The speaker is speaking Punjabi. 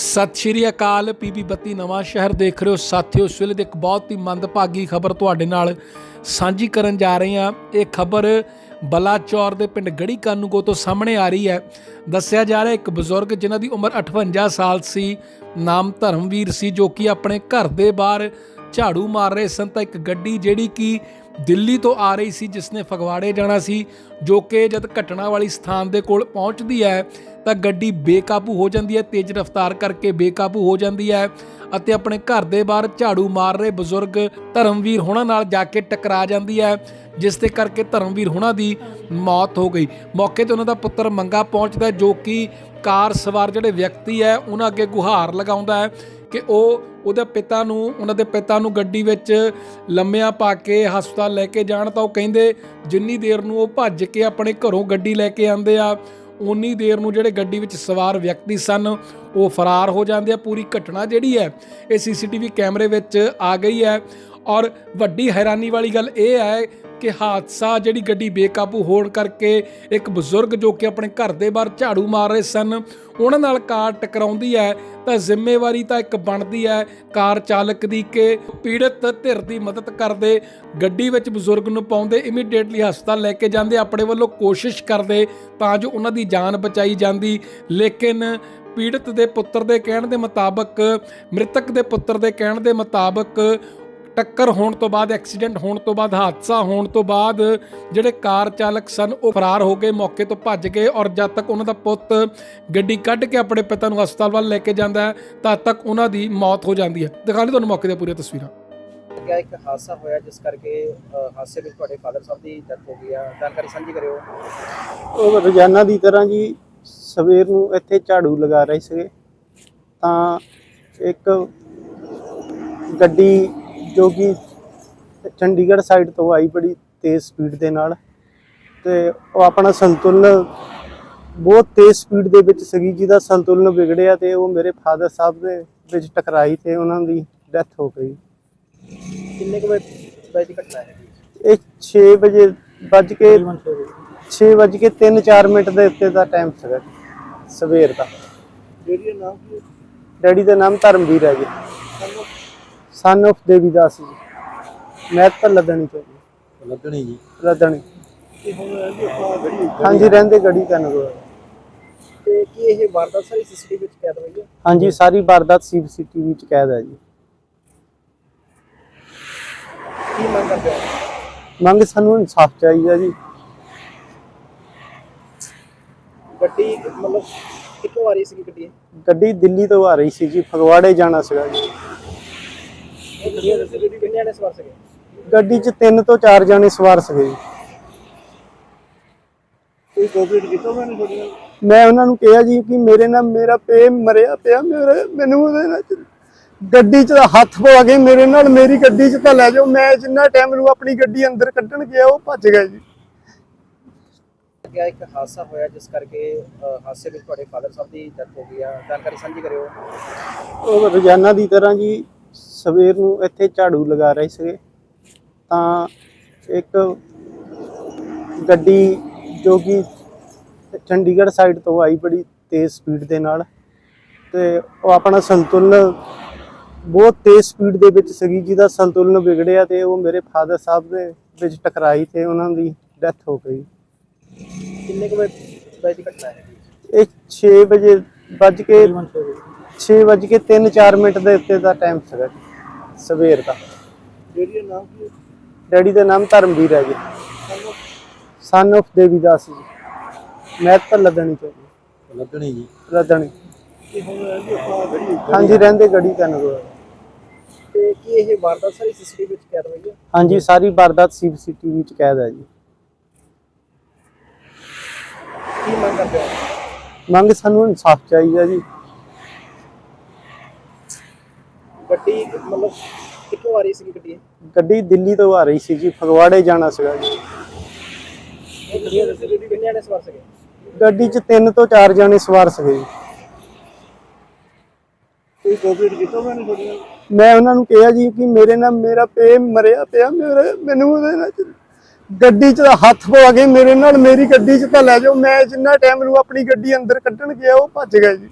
ਸਤਿ ਸ਼੍ਰੀ ਅਕਾਲ ਪੀਬੀ ਬੱਤੀ ਨਵਾਂ ਸ਼ਹਿਰ ਦੇਖ ਰਹੇ ਹੋ। ਸਾਥੀਓ, ਇਸ ਵੇਲੇ ਦੀ ਇੱਕ ਬਹੁਤ ਹੀ ਮੰਦਭਾਗੀ ਖਬਰ ਤੁਹਾਡੇ ਨਾਲ ਸਾਂਝੀ ਕਰਨ ਜਾ ਰਹੇ ਹਾਂ। ਇਹ ਖਬਰ ਬਲਾਚੌਰ ਦੇ ਪਿੰਡ ਗੜੀ ਕਾਨੂੰਗੋ ਤੋਂ ਸਾਹਮਣੇ ਆ ਰਹੀ ਹੈ। ਦੱਸਿਆ ਜਾ ਰਿਹਾ, ਇੱਕ ਬਜ਼ੁਰਗ ਜਿਨ੍ਹਾਂ ਦੀ ਉਮਰ 58 ਸਾਲ ਸੀ, ਨਾਮ ਧਰਮਵੀਰ ਸੀ, ਜੋ ਕਿ ਆਪਣੇ ਘਰ ਦੇ ਬਾਹਰ ਝਾੜੂ ਮਾਰ ਰਹੇ ਸਨ ਤਾਂ ਇੱਕ ਗੱਡੀ ਜਿਹੜੀ ਕਿ ਦਿੱਲੀ ਤੋਂ ਆ ਰਹੀ ਸੀ ਜਿਸ ਨੇ ਫਗਵਾੜੇ ਜਾਣਾ ਸੀ, ਜੋ ਕਿ ਜਦ ਘਟਨਾ ਵਾਲੀ ਸਥਾਨ ਦੇ ਕੋਲ ਪਹੁੰਚਦੀ ਹੈ, ਤਾਂ ਗੱਡੀ ਬੇਕਾਬੂ ਹੋ ਜਾਂਦੀ ਹੈ, ਤੇਜ਼ ਰਫ਼ਤਾਰ ਕਰਕੇ ਬੇਕਾਬੂ ਹੋ ਜਾਂਦੀ ਹੈ ਅਤੇ ਆਪਣੇ ਘਰ ਦੇ ਬਾਹਰ ਝਾੜੂ ਮਾਰ ਰਹੇ ਬਜ਼ੁਰਗ ਧਰਮਵੀਰ ਹੁਣਾਂ ਨਾਲ ਜਾ ਕੇ ਟਕਰਾ ਜਾਂਦੀ ਹੈ, ਜਿਸ ਦੇ ਕਰਕੇ ਧਰਮਵੀਰ ਹੋਣਾ ਦੀ ਮੌਤ ਹੋ ਗਈ। ਮੌਕੇ ਤੇ ਉਹਨਾਂ ਦਾ ਪੁੱਤਰ ਮੰਗਾ ਪਹੁੰਚਦਾ ਜੋ ਕਿ ਕਾਰ ਸਵਾਰ ਜਿਹੜੇ ਵਿਅਕਤੀ ਹੈ, ਉਹਨਾਂ ਅੱਗੇ ਗੁਹਾਰ ਲਗਾਉਂਦਾ ਹੈ। ਕਿ ਉਹ ਉਹਦੇ ਪਿਤਾ ਨੂੰ, ਉਹਨਾਂ ਦੇ ਪਿਤਾ ਨੂੰ ਗੱਡੀ ਵਿੱਚ ਲੰਮਿਆਂ ਪਾ ਕੇ ਹਸਪਤਾਲ ਲੈ ਕੇ ਜਾਣ ਤਾਂ ਉਹ ਕਹਿੰਦੇ ਜਿੰਨੀ ਦੇਰ ਨੂੰ ਉਹ ਭੱਜ ਕੇ ਆਪਣੇ ਘਰੋਂ ਗੱਡੀ ਲੈ ਕੇ ਆਉਂਦੇ ਆ ਉਨੀ ਦੇਰ ਨੂੰ ਜਿਹੜੇ ਗੱਡੀ ਵਿੱਚ ਸਵਾਰ ਵਿਅਕਤੀ ਸਨ, ਉਹ ਫਰਾਰ ਹੋ ਜਾਂਦੇ ਆ। ਪੂਰੀ ਘਟਨਾ ਜਿਹੜੀ ਹੈ, ਇਹ ਸੀਸੀਟੀਵੀ ਕੈਮਰੇ ਵਿੱਚ ਆ ਗਈ ਹੈ। ਔਰ ਵੱਡੀ ਹੈਰਾਨੀ ਵਾਲੀ ਗੱਲ ਇਹ ਹੈ ਕਿ ਹਾਦਸਾ ਜਿਹੜੀ ਗੱਡੀ ਬੇਕਾਬੂ ਹੋਣ ਕਰਕੇ ਇੱਕ ਬਜ਼ੁਰਗ ਜੋ ਕਿ ਆਪਣੇ ਘਰ ਦੇ ਬਾਹਰ ਝਾੜੂ ਮਾਰ ਰਹੇ ਸਨ, ਉਹਨਾਂ ਨਾਲ ਕਾਰ ਟਕਰਾਉਂਦੀ ਹੈ, ਤਾਂ ਜ਼ਿੰਮੇਵਾਰੀ ਤਾਂ ਇੱਕ ਬਣਦੀ ਹੈ ਕਾਰ ਚਾਲਕ ਦੀ ਕਿ ਪੀੜਤ ਧਿਰ ਦੀ ਮਦਦ ਕਰਦੇ ਗੱਡੀ ਵਿੱਚ ਬਜ਼ੁਰਗ ਨੂੰ ਪਾਉਂਦੇ ਇਮੀਡੀਏਟਲੀ ਹਸਪਤਾਲ ਲੈ ਕੇ ਜਾਂਦੇ, ਆਪਣੇ ਵੱਲੋਂ ਕੋਸ਼ਿਸ਼ ਕਰਦੇ ਤਾਂ ਜੋ ਉਹਨਾਂ ਦੀ ਜਾਨ ਬਚਾਈ ਜਾਂਦੀ। ਲੇਕਿਨ ਪੀੜਤ ਦੇ ਪੁੱਤਰ ਦੇ ਕਹਿਣ ਦੇ ਮੁਤਾਬਕ, ਮ੍ਰਿਤਕ ਦੇ ਪੁੱਤਰ ਦੇ ਕਹਿਣ ਦੇ ਮੁਤਾਬਕ ਟੱਕਰ ਹੋਣ ਤੋਂ ਬਾਅਦ ਐਕਸੀਡੈਂਟ ਹੋਣ ਤੋਂ ਬਾਅਦ ਹਾਦਸਾ ਹੋਣ ਤੋਂ ਬਾਅਦ ਜਿਹੜੇ ਕਾਰ ਚਾਲਕ ਸਨ ਉਹ ਫਰਾਰ ਹੋ ਗਏ ਮੌਕੇ ਤੋਂ ਭੱਜ ਗਏ ਔਰ ਜਦ ਤੱਕ ਉਹਨਾਂ ਦਾ ਪੁੱਤ ਗੱਡੀ ਕੱਢ ਕੇ ਆਪਣੇ ਪਿਤਾ ਨੂੰ ਹਸਪਤਾਲ ਵੱਲ ਲੈ ਕੇ ਜਾਂਦਾ ਹੈ ਤਦ ਤੱਕ ਉਹਨਾਂ ਦੀ ਮੌਤ ਹੋ ਜਾਂਦੀ ਹੈ। ਦਿਖਾ ਲਈ ਤੁਹਾਨੂੰ ਮੌਕੇ ਦੀਆਂ ਪੂਰੀਆਂ ਤਸਵੀਰਾਂ। ਗਿਆ ਇੱਕ ਹਾਦਸਾ ਹੋਇਆ ਜਿਸ ਕਰਕੇ ਹਾਦਸੇ ਵਿੱਚ ਤੁਹਾਡੇ ਫਾਦਰ ਸਾਹਿਬ ਦੀ ਡੈਥ ਹੋ ਗਈ ਆ। ਜਾਣਕਾਰੀ ਸਾਂਝੀ ਕਰਿਓ। ਉਹ ਰੋਜ਼ਾਨਾ ਦੀ ਤਰ੍ਹਾਂ ਜੀ ਸਵੇਰ ਨੂੰ ਇੱਥੇ ਝਾੜੂ ਲਗਾ ਰਹੇ ਸੀਗੇ। ਤਾਂ ਇੱਕ ਗੱਡੀ ਜੋ ਕਿ ਚੰਡੀਗੜ੍ਹ ਸਾਈਡ ਤੋਂ ਆਈ ਬੜੀ ਤੇਜ਼ ਸਪੀਡ ਦੇ ਨਾਲ ਤੇ ਉਹ ਆਪਣਾ ਸੰਤੁਲਨ ਬਹੁਤ ਤੇਜ਼ ਸਪੀਡ ਦੇ ਵਿੱਚ ਸੀਗੀ ਜਿਹਦਾ ਸੰਤੁਲਨ ਵਿਗੜਿਆ ਤੇ ਉਹ ਮੇਰੇ ਫਾਦਰ ਸਾਹਿਬ ਦੇ ਵਿੱਚ ਟਕਰਾਈ ਤੇ ਉਹਨਾਂ ਦੀ ਡੈਥ ਹੋ ਗਈ। ਕਿੰਨੇ ਕੁ ਵਜੇ ਦੀ ਘਟਨਾ ਹੈ ਇਹ 6 ਵਜੇ ਵੱਜ ਕੇ 6 ਵੱਜ। ਕੇ 3-4 ਮਿੰਟ ਦੇ ਉੱਤੇ ਦਾ ਟਾਈਮ ਸੀਗਾ ਜੀ, ਸਵੇਰ ਦਾ। ਜਿਹੜੀ ਨਾਮ ਕੀ ਡੈਡੀ ਦਾ ਨਾਮ ਧਰਮਵੀਰ ਹੈ ਜੀ। ਸਨ of ਦੇਵੀਦਾਸ ਜੀ। ਮੈਂ ਤਾਂ ਲੱਦਣੀ ਜੀ। ਲੱਦਣੀ। ਤੇ ਹੁਣ ਜੀ ਆਪਾਂ ਗੜੀ ਹਾਂਜੀ ਰਹਿੰਦੇ ਗੜੀ ਕਰਨ ਤੇ ਕੀ ਇਹ ਵਾਰਦਾਤ ਸਾਰੀ ਸੀਸੀਟੀਵੀ ਵਿੱਚ ਕੈਦ ਹੋਈ ਹੈ? ਹਾਂਜੀ ਸਾਰੀ ਵਾਰਦਾਤ ਸੀਸੀਟੀਵੀ ਚ ਕੈਦ ਹੈ ਜੀ। ਕੀ ਮੰਗ ਕਰਦੇ ਹੋ? ਮੰਗ ਸਾਨੂੰ ਇਨਸਾਫ ਚਾਹੀਦਾ ਜੀ। ਗੱਡੀ ਮਤਲਬ ਕਿੱਥੋਂ ਆ ਰਹੀ ਸੀ ਗੱਡੀ ਇਹ? ਗੱਡੀ ਦਿੱਲੀ ਤੋਂ ਆ ਰਹੀ ਸੀ ਜੀ ਫਗਵਾੜੇ ਜਾਣਾ ਸੀਗਾ ਜੀ। ਕਿੰਨੇ ਨੇ ਸਵਾਰ ਸਕੇ ਗੱਡੀ 'ਚ ਤਿੰਨ ਤੋਂ ਚਾਰ ਜਾਣੇ ਸਵਾਰ ਸੀਗੇ ਜੀ। ਕੋਈ ਕੋਆਪਰੇਟ ਕੀਤਾ ਉਹਨਾਂ ਨੇ ਤੁਹਾਡੇ ਨਾਲ? ਮੈਂ ਉਹਨਾਂ ਨੂੰ ਕਿਹਾ ਜੀ ਕਿ ਮੇਰੇ ਨਾਲ ਮੇਰਾ ਪੇ ਮਰਿਆ ਪਿਆ ਮੇਰੇ ਮੈਨੂੰ ਉਹਦੇ ਨਾਲ ਚ- ਗੱਡੀ 'ਚ ਹੱਥ ਪਵਾ ਕੇ ਮੇਰੇ ਨਾਲ ਮੇਰੀ ਗੱਡੀ 'ਚ ਤਾਂ ਲੈ ਜਾਓ ਮੈਂ ਜਿੰਨਾ ਟਾਈਮ ਨੂੰ ਆਪਣੀ ਗੱਡੀ ਅੰਦਰ ਕੱਢਣ ਗਿਆ ਉਹ ਭੱਜ ਗਿਆ ਜੀ। ਗਿਆ ਇੱਕ ਹਾਦਸਾ ਹੋਇਆ ਜਿਸ ਕਰਕੇ ਅ, ਹਾਦਸੇ ਵਿੱਚ ਤੁਹਾਡੇ ਫਾਦਰ ਸਾਹਿਬ ਦੀ ਡੈਥ ਹੋ ਗਈ ਆ। ਜਾਣਕਾਰੀ ਸਾਂਝੀ ਕਰਿਓ। ਉਹ ਰੋਜ਼ਾਨਾ ਦੀ ਤਰ੍ਹਾਂ ਜੀ ਸਵੇਰ ਨੂੰ ਇੱਥੇ ਝਾੜੂ ਲਗਾ ਰਹੇ ਸੀਗੇ। ਤਾਂ ਇੱਕ ਗੱਡੀ ਜੋ ਕਿ ਚੰਡੀਗੜ੍ਹ ਸਾਈਡ ਤੋਂ ਆਈ ਬੜੀ ਤੇਜ਼ ਸਪੀਡ ਦੇ ਨਾਲ ਤੇ ਉਹ ਆਪਣਾ ਸੰਤੁਲਨ ਬਹੁਤ ਤੇਜ਼ ਸਪੀਡ ਦੇ ਵਿੱਚ ਸੀਗੀ ਜਿਹਦਾ ਸੰਤੁਲਨ ਵਿਗੜਿਆ ਤੇ ਉਹ ਮੇਰੇ ਫਾਦਰ ਸਾਹਿਬ ਦੇ ਵਿੱਚ ਟਕਰਾਈ ਤੇ ਉਹਨਾਂ ਦੀ ਡੈਥ ਹੋ ਗਈ। ਕਿੰਨੇ ਕੁ ਵਜੇ ਦੀ ਘਟਨਾ ਹੈ ਇਹ 6 ਵਜੇ ਵੱਜ ਕੇ 6 ਵੱਜ ਕੇ 3-4 ਮਿੰਟ ਦੇ ਉੱਤੇ ਦਾ ਟਾਈਮ ਸੀਗਾ ਜੀ, ਸਵੇਰ ਦਾ। ਜਿਹੜੀ ਨਾਮ ਕੀ ਡੈਡੀ ਦਾ ਨਾਮ ਧਰਮਵੀਰ ਹੈ ਜੀ। ਸਨ of ਦੇਵੀਦਾਸ ਜੀ। ਮੈਂ ਤਾਂ ਲੱਦਣੀ ਤੋਂ ਜੀ ਲੱਗਣੀ ਜੀ। ਲੱਦਣੀ। ਤੇ ਹੁਣ ਜੀ ਆਪਾਂ ਗੜੀ ਹਾਂਜੀ ਰਹਿੰਦੇ ਗੜੀ ਕਰਨ ਤੇ ਕੀ ਇਹ ਵਾਰਦਾਤ ਸਾਰੀ ਸੀਸੀਟੀਵੀ ਵਿੱਚ ਕੈਦ ਹੋਈ ਹੈ? ਹਾਂਜੀ ਸਾਰੀ ਵਾਰਦਾਤ ਸੀਸੀਟੀਵੀ ਚ ਕੈਦ ਹੈ ਜੀ। ਕੀ ਮੰਗ ਕਰਦੇ ਹੋ? ਮੰਗ ਸਾਨੂੰ ਇਨਸਾਫ ਚਾਹੀਦਾ ਜੀ। ਗੱਡੀ ਮਤਲਬ ਕਿੱਥੋਂ ਆ ਰਹੀ ਸੀ ਗੱਡੀ? ਗੱਡੀ ਦਿੱਲੀ ਤੋਂ ਆ ਰਹੀ ਸੀ ਜੀ ਫਗਵਾੜੇ ਜਾਣਾ ਸੀਗਾ ਜੀ। ਇਹ ਗੱਡੀ ਦੇ ਗੱਡੀ ਕਿੰਨੇ ਨੇ ਸਵਾਰ ਸਕੇ ਗੱਡੀ 'ਚ ਤਿੰਨ ਤੋਂ ਚਾਰ ਜਾਣੇ ਸਵਾਰ ਸੀਗੇ ਜੀ। ਕੋਈ ਕੋਆਪਰੇਟ ਕੀਤਾ ਉਹਨਾਂ ਨੇ ਤੁਹਾਡੇ ਨਾਲ? ਮੈਂ ਉਹਨਾਂ ਨੂੰ ਕਿਹਾ ਜੀ ਕਿ ਮੇਰੇ ਨਾਲ ਮੇਰਾ ਪੇ ਮਰਿਆ ਪਿਆ ਮੇਰੇ ਮੈਨੂੰ ਉਹਦੇ ਨਾਲ ਗੱਡੀ 'ਚ ਹੱਥ ਪਵਾ ਕੇ ਮੇਰੇ ਨਾਲ ਮੇਰੀ ਗੱਡੀ 'ਚ ਤਾਂ ਲੈ ਜਾਓ ਮੈਂ ਜਿੰਨਾ ਟਾਈਮ ਨੂੰ ਆਪਣੀ ਗੱਡੀ ਅੰਦਰ ਕੱਢਣ ਗਿਆ ਉਹ ਭੱਜ ਗਿਆ ਜੀ।